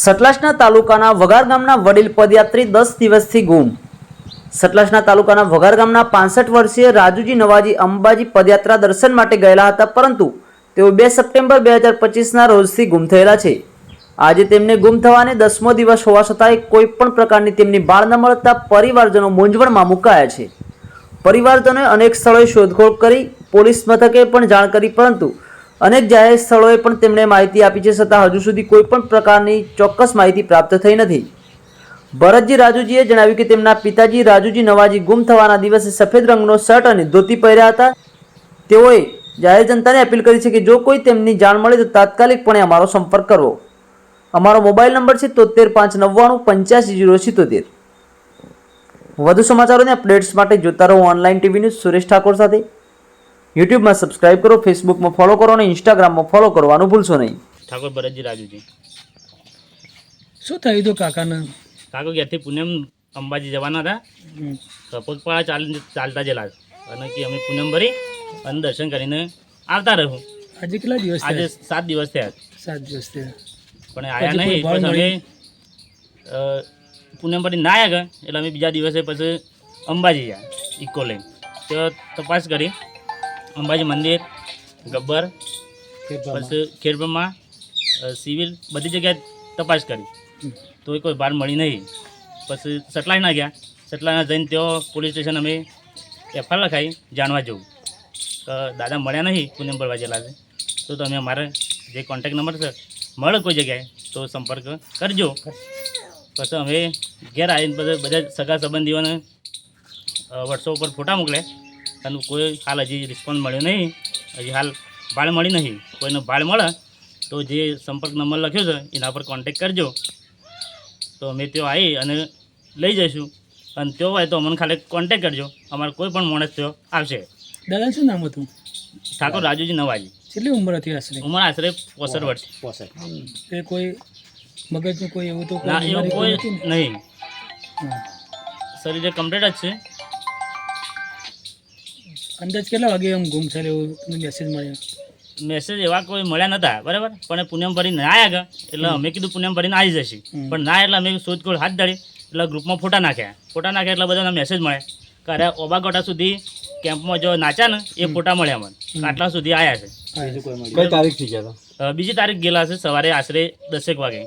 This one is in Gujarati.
સતલાસના તાલુકાના વઘાર ગામના વડીલ પદયાત્રી દસ દિવસથી ગુમ. સતલાસના તાલુકાના વઘાર ગામના પાસઠ વર્ષીય રાજુજી નવાજી અંબાજી પદયાત્રા દર્શન માટે ગયેલા હતા, પરંતુ તેઓ બે સપ્ટેમ્બર બે હજાર પચીસના રોજથી ગુમ થયેલા છે. આજે તેમને ગુમ થવાને દસમો દિવસ હોવા છતાંય કોઈ પણ પ્રકારની તેમની બાળ ન મળતા પરિવારજનો મૂંઝવણમાં મુકાયા છે. પરિવારજનોએ અનેક સ્થળોએ શોધખોળ કરી, પોલીસ મથકે પણ જાણ કરી, પરંતુ અનેક જાહેર સ્થળોએ પણ તેમણે માહિતી આપી છે, છતાં હજુ સુધી કોઈ પણ પ્રકારની ચોક્કસ માહિતી પ્રાપ્ત થઈ નથી. ભરતજી રાજુજીએ જણાવ્યું કે તેમના પિતાજી રાજુજી નવાજી ગુમ થવાના દિવસે સફેદ રંગનો શર્ટ અને ધોતી પહેર્યા હતા. તેઓએ જાહેર જનતાને અપીલ કરી છે કે જો કોઈ તેમની જાણ મળે તો તાત્કાલિકપણે અમારો સંપર્ક કરવો. અમારો મોબાઈલ નંબર છે તોતેર પાંચ નવ્વાણું પંચ્યાસી જીરો સિત્તોતેર. વધુ સમાચારોને અપડેટ્સ માટે જોતા રહો online TV news Suresh Thakor સાથે. યુટ્યુબમાં સબસ્ક્રાઇબ કરો ફેસબુકમાં ફોલો કરો અને ઇન્સ્ટાગ્રામમાં ફોલો કરવાનું ભૂલશો નહીં. ઠાકોર ભરતજી રાજુજી. શું થયું હતું કાકાને? કાકો ક્યાંથી પુણેમ અંબાજી જવાના હતા. પગપાળા ચાલી ચાલતા જેલા. અને કે અમે પૂનમ ભરી અને દર્શન કરીને આવતા રહું. આજે કેટલા દિવસ આજે સાત દિવસ થયા. સાત દિવસ થયા. પણ આયા નહીં પછી અમે પૂનમ ભરી ના આવ્યા એટલે અમે બીજા દિવસે પછી અંબાજી ગયા ઇકો લઈને. તો તપાસ કરી. અંબાજી મંદિર ગબ્બર પછી ખેડબ્રહ્મા સિવિલ બધી જગ્યાએ તપાસ કરી. તો કોઈ બહાર મળી નહીં. પછી સટલાઈના ગયા. સટલાઈના જઈને તેઓ પોલીસ સ્ટેશન અમે એફઆઈઆર લખાઈ જાણવા જવું. તો દાદા મળ્યા નહીં પુણ્યમ ભરવા ગયેલા છે. તો તમે અમારે જે કોન્ટેક નંબર છે મળે કોઈ જગ્યાએ તો સંપર્ક કરજો. પછી અમે ઘેર આવીને બધા બધા સગા સંબંધીઓને વોટ્સઅપ ઉપર ફોટા મોકલે. અને કોઈ હાલ હજી રિસ્પોન્સ મળ્યો નહીં. હજી હાલ ભાળ મળી નહીં. કોઈનો ભાળ મળે તો જે સંપર્ક નંબર લખ્યો છે એના પર કોન્ટેક કરજો. તો અમે ત્યાં આવી અને લઈ જઈશું. અને તેઓ હોય તો અમને ખાલી કોન્ટેક કરજો. અમારે કોઈ પણ માણસ તેઓ આવશે. દાદા શું નામ હતું? ઠાકોર રાજુજી નવાજી. કેટલી ઉંમર હતી આશરે? ઉંમર આશરે પોસઠ વર્ષ. એ કોઈ મગજનું કોઈ એવું તો ના એવું કોઈ? નહીં. હા. શરીરે કમ્પ્લીટ જ છે. અંદાજ કેટલા વાગે એમ ગુમ થયેલો એવું તમને મેસેજ મળ્યો? મેસેજ એવા કોઈ મળ્યા નતા બરાબર? પણ એ પૂનમ ભરીને ના આવ્યા ગયા એટલે અમે કીધું પૂનમ ભરીને આવી જશે. પણ ના એટલે અમે શોધખોળ હાથ ધરી એટલે ગ્રુપમાં ફોટા નાખ્યા. ફોટા નાખ્યા એટલે બધાને મેસેજ મળે. કારણ અરે ઓબાગોટા સુધી કેમ્પમાં જો નાચ્યા ને એ ફોટા મળ્યા મને. આટલા સુધી આવ્યા છે. બીજી તારીખ ગયેલા છે સવારે આશરે દસેક વાગે.